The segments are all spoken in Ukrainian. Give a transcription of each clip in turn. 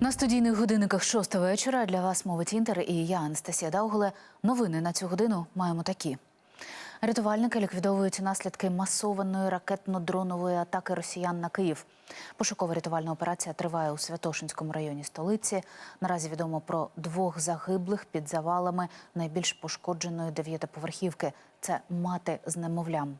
На студійних годинниках шоста вечора для вас мовить інтер і я, Анастасія Дауголе. Новини на цю годину маємо такі. Рятувальники ліквідовують наслідки масованої ракетно-дронової атаки росіян на Київ. Пошукова рятувальна операція триває у Святошинському районі столиці. Наразі відомо про двох загиблих під завалами найбільш пошкодженої дев'ятиповерхівки. Це мати з немовлям.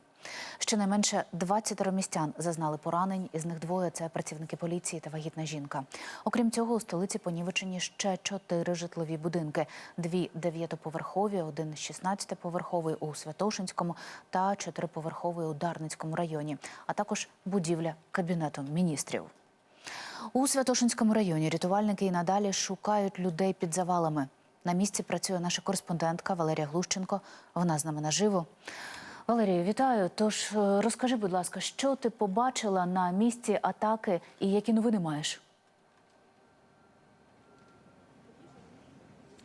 Щонайменше 20 містян зазнали поранень, із них двоє це працівники поліції та вагітна жінка. Окрім цього, у столиці понівечені ще чотири житлові будинки: дві дев'ятиповерхові, один 16-поверховий у Святошинському та чотириповерховий у Дарницькому районі, а також будівля кабінету міністрів. У Святошинському районі рятувальники і надалі шукають людей під завалами. На місці працює наша кореспондентка Валерія Глущенко. Вона з нами наживо. Валерію, вітаю. Тож е, розкажи, будь ласка, що ти побачила на місці атаки і які новини маєш?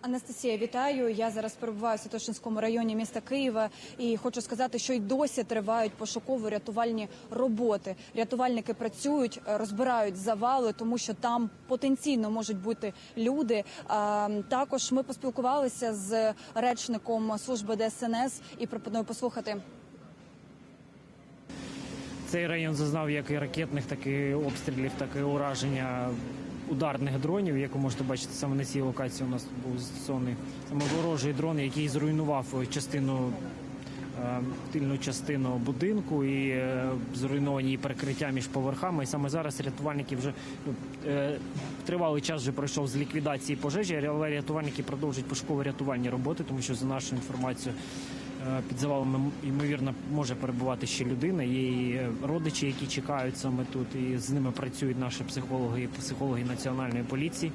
Анастасія, вітаю. Я зараз перебуваю в Святошинському районі міста Києва і хочу сказати, що й досі тривають пошуково-рятувальні роботи. Рятувальники працюють, е, розбирають завали, тому що там потенційно можуть бути люди. Також ми поспілкувалися з речником служби ДСНС і пропоную послухати. Цей район зазнав як і ракетних, так і обстрілів, так і ураження ударних дронів. Як ви можете бачити, саме на цій локації у нас був застосований саме ворожий дрон, який зруйнував частину. е, Тильну частину будинку і е, зруйновані її перекриття між поверхами. І саме зараз рятувальники вже ну, е, тривалий час вже пройшов з ліквідації пожежі, але рятувальники продовжують пошуково-рятувальні роботи, тому що за нашою інформацією Е, Під завалами ймовірно може перебувати ще людина. Є і е, родичі, які чекають саме тут, і з ними працюють наші психологи і психологи національної поліції.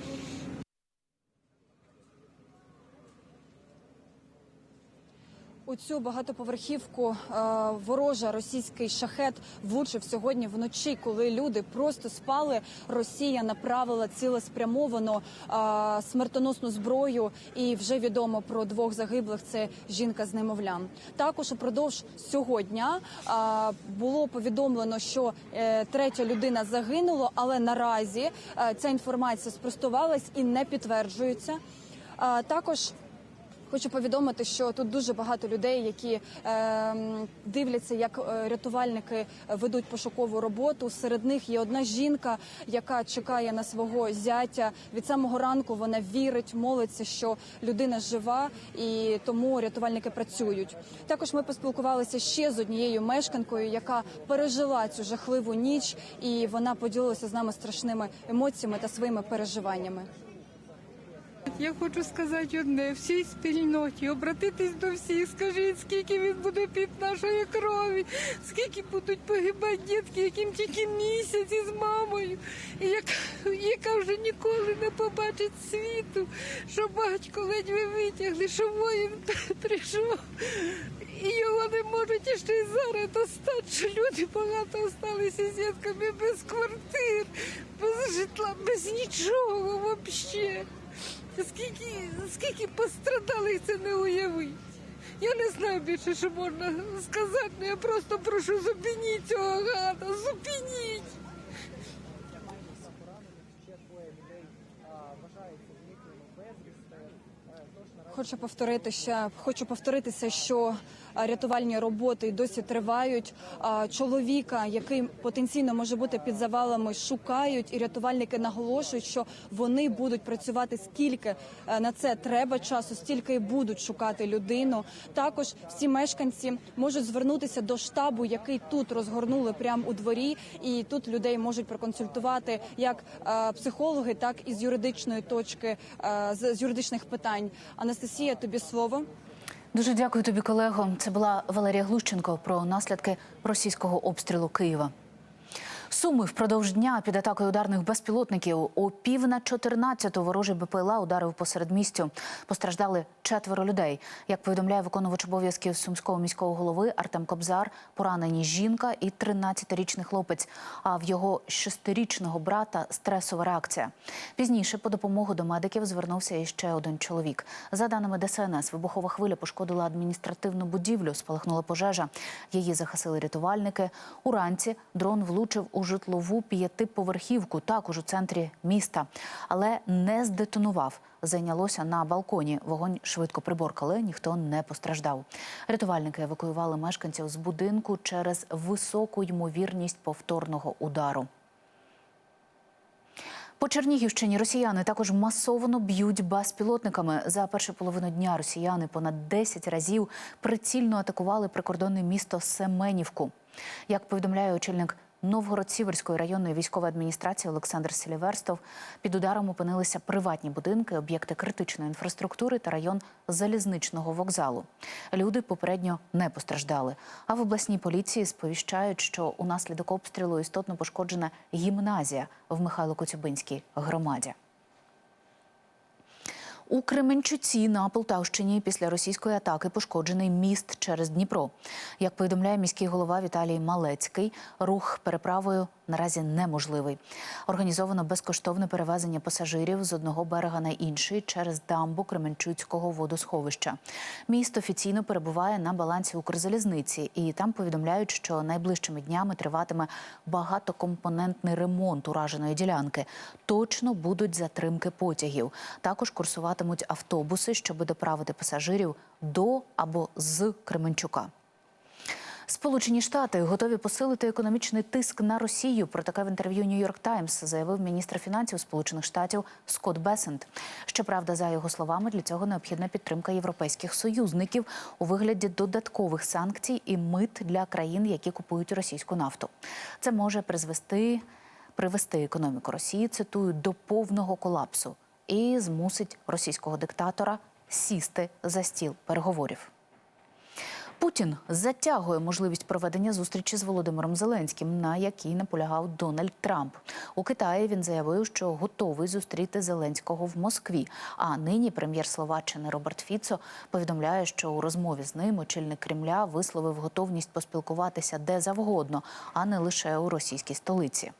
Цю багатоповерхівку е, ворожа російський шахет влучив сьогодні вночі, коли люди просто спали. Росія направила цілеспрямовано е, смертоносну зброю, і вже відомо про двох загиблих. Це жінка з немовлям. Також упродовж сьогодні е, було повідомлено, що третя людина загинула, але наразі ця інформація спростувалась і не підтверджується. Також Хочу повідомити, що тут дуже багато людей, які е, дивляться, як е, рятувальники ведуть пошукову роботу. Серед них є одна жінка, яка чекає на свого зятя. Від самого ранку вона вірить, молиться, що людина жива, і тому рятувальники працюють. Також ми поспілкувалися ще з однією мешканкою, яка пережила цю жахливу ніч, і вона поділилася з нами страшними емоціями та своїми переживаннями. Я хочу сказати одне. Всій спільноті, обратитись до всіх, скажіть, скільки він буде під нашої крові, скільки будуть погибати дітки, яким тільки місяць із мамою, яка, яка вже ніколи не побачить світу, що батько ледве витягли, що воїн прийшов. І його не можуть іще й зараз достати, що люди багато осталися сітками без квартир, без житла, без нічого взагалі. Скільки, скільки пострадали, це не уявить. Я не знаю більше, що можна сказати, я просто прошу зупиніть цього гада, зупиніть. Хочу повторити ще хочу повторитися, що рятувальні роботи досі тривають. Чоловіка, який потенційно може бути під завалами, шукають, і рятувальники наголошують, що вони будуть працювати скільки е, на це треба часу, стільки і будуть шукати людину. Також всі мешканці можуть звернутися до штабу, який тут розгорнули прямо у дворі, і тут людей можуть проконсультувати як е, психологи, так і з юридичної точки е, з юридичних питань. Анастасія, тобі слово. Дуже дякую тобі, колего. Це була Валерія Глущенко про наслідки російського обстрілу Києва. Суми впродовж дня під атакою ударних безпілотників о пів на 14-ту ворожий БПЛА ударив посеред містю. Постраждали четверо людей. Як повідомляє виконувач обов'язків сумського міського голови Артем Кобзар, поранені жінка і 13-річний хлопець. А в його шестирічного брата стресова реакція. Пізніше по допомогу до медиків звернувся іще один чоловік. За даними ДСНС, вибухова хвиля пошкодила адміністративну будівлю. Спалахнула пожежа. Її захисили рятувальники. Уранці дрон влучив у у житлову п'ятиповерхівку, також у центрі міста, але не здетонував. Зайнялося на балконі. Вогонь швидко приборкали, ніхто не постраждав. Рятувальники евакуювали мешканців з будинку через високу ймовірність повторного удару. По Чернігівщині росіяни також масово б'ють безпілотниками. За першу половину дня росіяни понад 10 разів прицільно атакували прикордонне місто Семенівку. Як повідомляє очільник Новгород-Сіверської районної військової адміністрації Олександр Селіверстов, під ударом опинилися приватні будинки, об'єкти критичної інфраструктури та район залізничного вокзалу. Люди попередньо не постраждали. А в обласній поліції сповіщають, що унаслідок обстрілу істотно пошкоджена гімназія в Михайло-Коцюбинській громаді. У Кременчуці на Полтавщині після російської атаки пошкоджений міст через Дніпро. Як повідомляє міський голова Віталій Малецький, рух переправою наразі неможливий. Організовано безкоштовне перевезення пасажирів з одного берега на інший через дамбу Кременчуцького водосховища. Міст офіційно перебуває на балансі Укрзалізниці, і там повідомляють, що найближчими днями триватиме багатокомпонентний ремонт ураженої ділянки. Точно будуть затримки потягів. Також курсуватимуть автобуси, щоб доправити пасажирів до або з Кременчука. Сполучені Штати готові посилити економічний тиск на Росію. Про таке в інтерв'ю Нью-Йорк Таймс заявив міністр фінансів Сполучених Штатів Скотт Бесент. Щоправда, за його словами, для цього необхідна підтримка європейських союзників у вигляді додаткових санкцій і мит для країн, які купують російську нафту. Це може призвести привести економіку Росії, цитую, до повного колапсу і змусить російського диктатора сісти за стіл переговорів. Путін затягує можливість проведення зустрічі з Володимиром Зеленським, на якій наполягав Дональд Трамп. У Китаї він заявив, що готовий зустріти Зеленського в Москві. А нині прем'єр Словаччини Роберт Фіцо повідомляє, що у розмові з ним очільник Кремля висловив готовність поспілкуватися де завгодно, а не лише у російській столиці.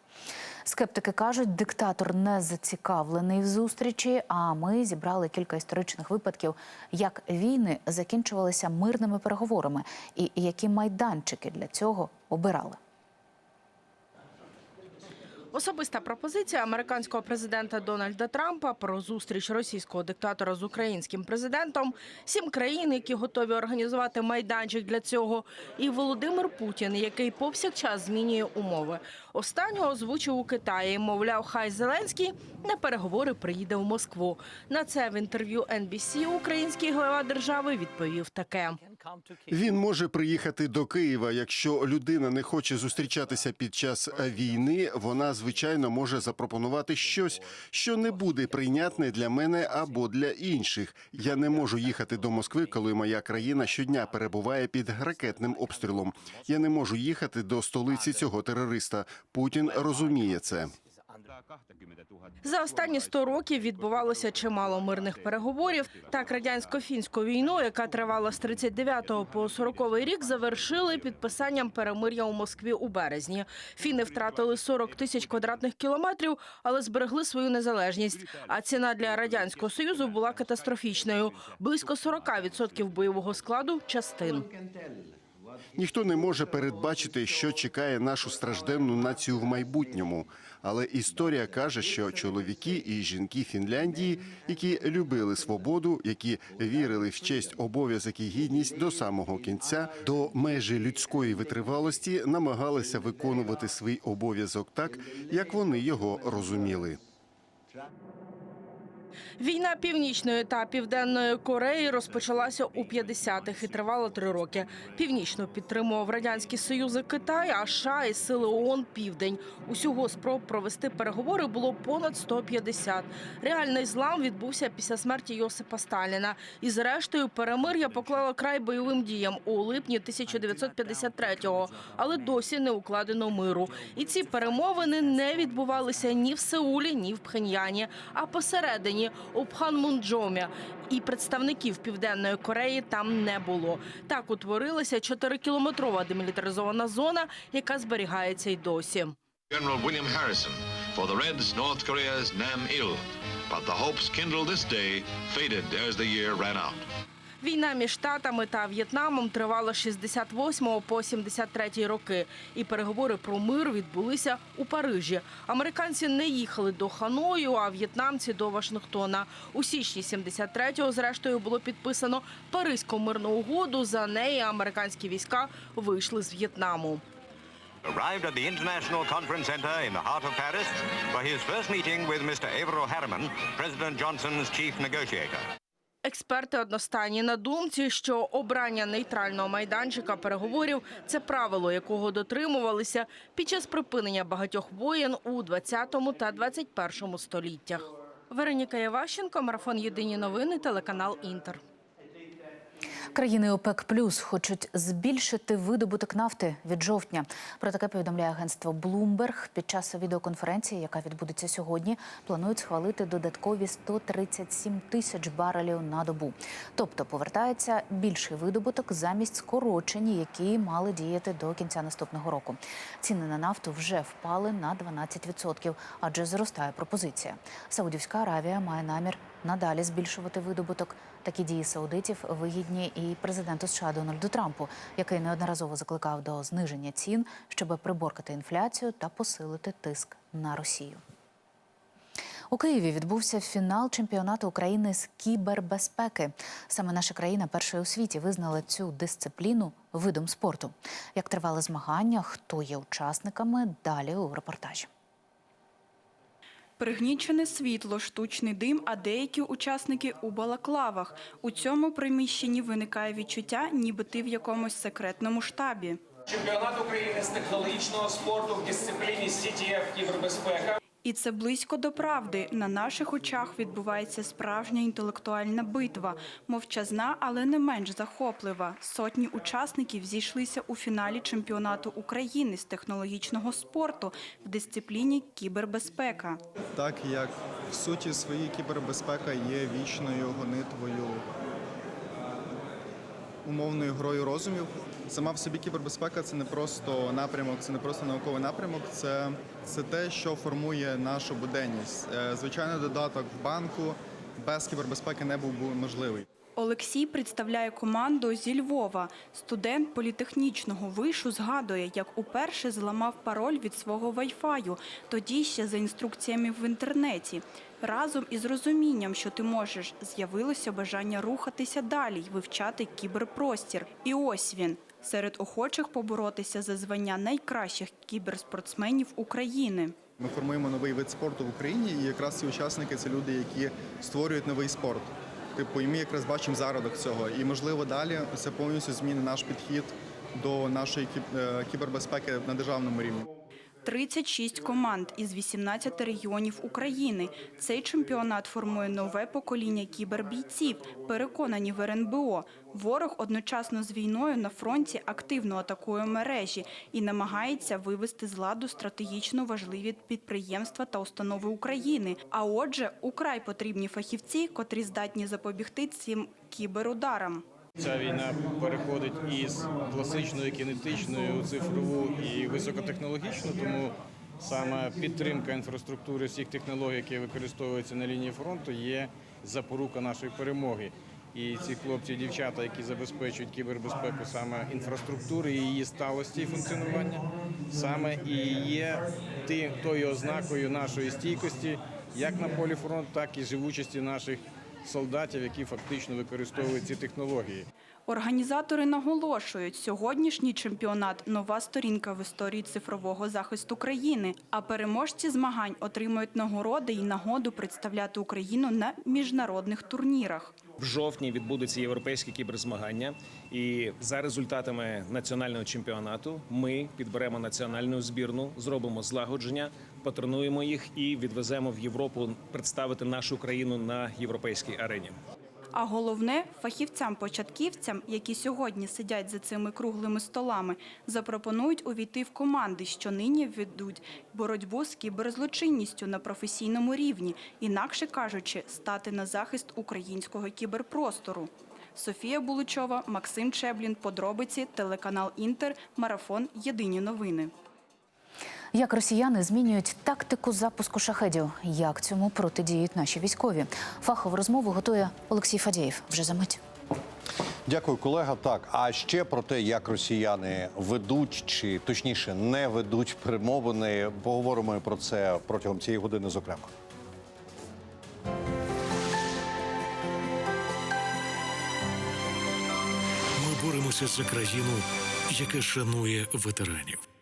Скептики кажуть, диктатор не зацікавлений в зустрічі. А ми зібрали кілька історичних випадків, як війни закінчувалися мирними переговорами, і які майданчики для цього обирали. Особиста пропозиція американського президента Дональда Трампа про зустріч російського диктатора з українським президентом, сім країн, які готові організувати майданчик для цього, і Володимир Путін, який повсякчас змінює умови. Останнього озвучив у Китаї. Мовляв, хай Зеленський на переговори приїде в Москву. На це в інтерв'ю NBC український глава держави відповів таке. Він може приїхати до Києва. Якщо людина не хоче зустрічатися під час війни, вона звичайно може запропонувати щось, що не буде прийнятне для мене або для інших. Я не можу їхати до Москви, коли моя країна щодня перебуває під ракетним обстрілом. Я не можу їхати до столиці цього терориста. Путін розуміє це. За останні 100 років відбувалося чимало мирних переговорів. Так, радянсько-фінську війну, яка тривала з 39 по 40 рік, завершили підписанням перемир'я у Москві у березні. Фіни втратили 40 тисяч квадратних кілометрів, але зберегли свою незалежність. А ціна для радянського союзу була катастрофічною: близько 40% бойового складу частин. Ніхто не може передбачити, що чекає нашу стражденну націю в майбутньому. Але історія каже, що чоловіки і жінки Фінляндії, які любили свободу, які вірили в честь, обов'язок і гідність до самого кінця, до межі людської витривалості, намагалися виконувати свій обов'язок так, як вони його розуміли. Війна північної та південної Кореї розпочалася у 50-х і тривала три роки. Північну підтримував радянський союз і Китай, а США і сили ООН – Південь. Усього спроб провести переговори було понад 150. Реальний злам відбувся після смерті Йосипа Сталіна. І зрештою перемир'я поклало край бойовим діям у липні 1953-го, але досі не укладено миру. І ці перемовини не відбувалися ні в Сеулі, ні в Пхеньяні, а посередині у Пханмунджомі. І представників Південної Кореї там не було. Так утворилася 4-кілометрова демілітаризована зона, яка зберігається й досі. General William Harrison for the Reds, North Korea's Nam Il. But the hopes kindled this day faded as the year ran out. Війна між Штатами та В'єтнамом тривала з 68 по 73 роки, і переговори про мир відбулися у Парижі. Американці не їхали до Ханою, а в'єтнамці до Вашингтона. У січні 73-го, зрештою, було підписано Паризьку мирну угоду. За неї американські війська вийшли з В'єтнаму. arrived at the International Conference Center in the heart of Paris for his first meeting with Mr. Avro Harriman, President Johnson's chief negotiator. Експерти одностайні на думці, що обрання нейтрального майданчика переговорів це правило, якого дотримувалися під час припинення багатьох воєн у 20 та 21 століттях. Вероніка Яващенко, марафон Єдині новини, телеканал Інтер. Країни ОПЕК Плюс хочуть збільшити видобуток нафти від жовтня. Про таке повідомляє агентство Bloomberg. Під час відеоконференції, яка відбудеться сьогодні, планують схвалити додаткові 137 тисяч барелів на добу. Тобто повертається більший видобуток замість скорочень, які мали діяти до кінця наступного року. Ціни на нафту вже впали на 12%, адже зростає пропозиція. Саудівська Аравія має намір надалі збільшувати видобуток. Такі дії саудитів вигідні і президенту США Дональду Трампу, який неодноразово закликав до зниження цін, щоб приборкати інфляцію та посилити тиск на Росію. У Києві відбувся фінал чемпіонату України з кібербезпеки. Саме наша країна першою у світі визнала цю дисципліну видом спорту. Як тривали змагання, хто є учасниками, далі у репортажі. Пригнічене світло, штучний дим, а деякі учасники у балаклавах. У цьому приміщенні виникає відчуття, ніби ти в якомусь секретному штабі. Чемпіонат України з технологічного спорту в дисципліні CTF кібербезпека. І це близько до правди. На наших очах відбувається справжня інтелектуальна битва, мовчазна, але не менш захоплива. Сотні учасників зійшлися у фіналі чемпіонату України з технологічного спорту в дисципліні кібербезпека. Так як в суті своїй кібербезпека є вічною гонитвою умовною грою розумів. Сама в собі кібербезпека це не просто напрямок, це не просто науковий напрямок, це, це те, що формує нашу буденність. Е, Звичайно, додаток в банку без кібербезпеки не був би можливий. Олексій представляє команду зі Львова. Студент політехнічного вишу згадує, як уперше зламав пароль від свого вайфаю, тоді ще за інструкціями в інтернеті. Разом із розумінням, що ти можеш, з'явилося бажання рухатися далі й вивчати кіберпростір. І ось він серед охочих поборотися за звання найкращих кіберспортсменів України. Ми формуємо новий вид спорту в Україні, і якраз ці учасники це люди, які створюють новий спорт. Типу, і ми якраз бачимо зародок цього. І можливо далі це повністю змінить наш підхід до нашої е, кібербезпеки на державному рівні. 36 команд із 18 регіонів України. Цей чемпіонат формує нове покоління кібербійців, переконані в РНБО. Ворог одночасно з війною на фронті активно атакує мережі і намагається вивести з ладу стратегічно важливі підприємства та установи України. А отже, украй потрібні фахівці, котрі здатні запобігти цим кіберударам. Ця війна переходить із класичної кінетичної у цифрову і високотехнологічну, тому саме підтримка інфраструктури всіх технологій, які використовуються на лінії фронту, є запорука нашої перемоги. І ці хлопці дівчата, які забезпечують кібербезпеку саме інфраструктури її сталості і функціонування, саме і є тою ознакою нашої стійкості, як на полі фронту, так і живучості наших солдатів, які фактично використовують ці технології. Організатори наголошують, сьогоднішній чемпіонат нова сторінка в історії цифрового захисту країни. А переможці змагань отримують нагороди і нагоду представляти Україну на міжнародних турнірах. В жовтні відбудуться європейські кіберзмагання, і за результатами національного чемпіонату ми підберемо національну збірну, зробимо злагодження, потренуємо їх і відвеземо в Європу представити нашу країну на європейській арені. А головне фахівцям-початківцям, які сьогодні сидять за цими круглими столами, запропонують увійти в команди, що нині ведуть боротьбу з кіберзлочинністю на професійному рівні, інакше кажучи, стати на захист українського кіберпростору. Софія Булучова, Максим Чеблін, подробиці, телеканал Інтер, марафон Єдині новини. Як росіяни змінюють тактику запуску шахедів? Як цьому протидіють наші військові? Фахову розмову готує Олексій Фадєєв. Вже за мить. Дякую, колега. Так, а ще про те, як росіяни ведуть чи точніше не ведуть перемовини. Поговоримо про це протягом цієї години, зокрема. Ми боремося за країну, яка шанує ветеранів.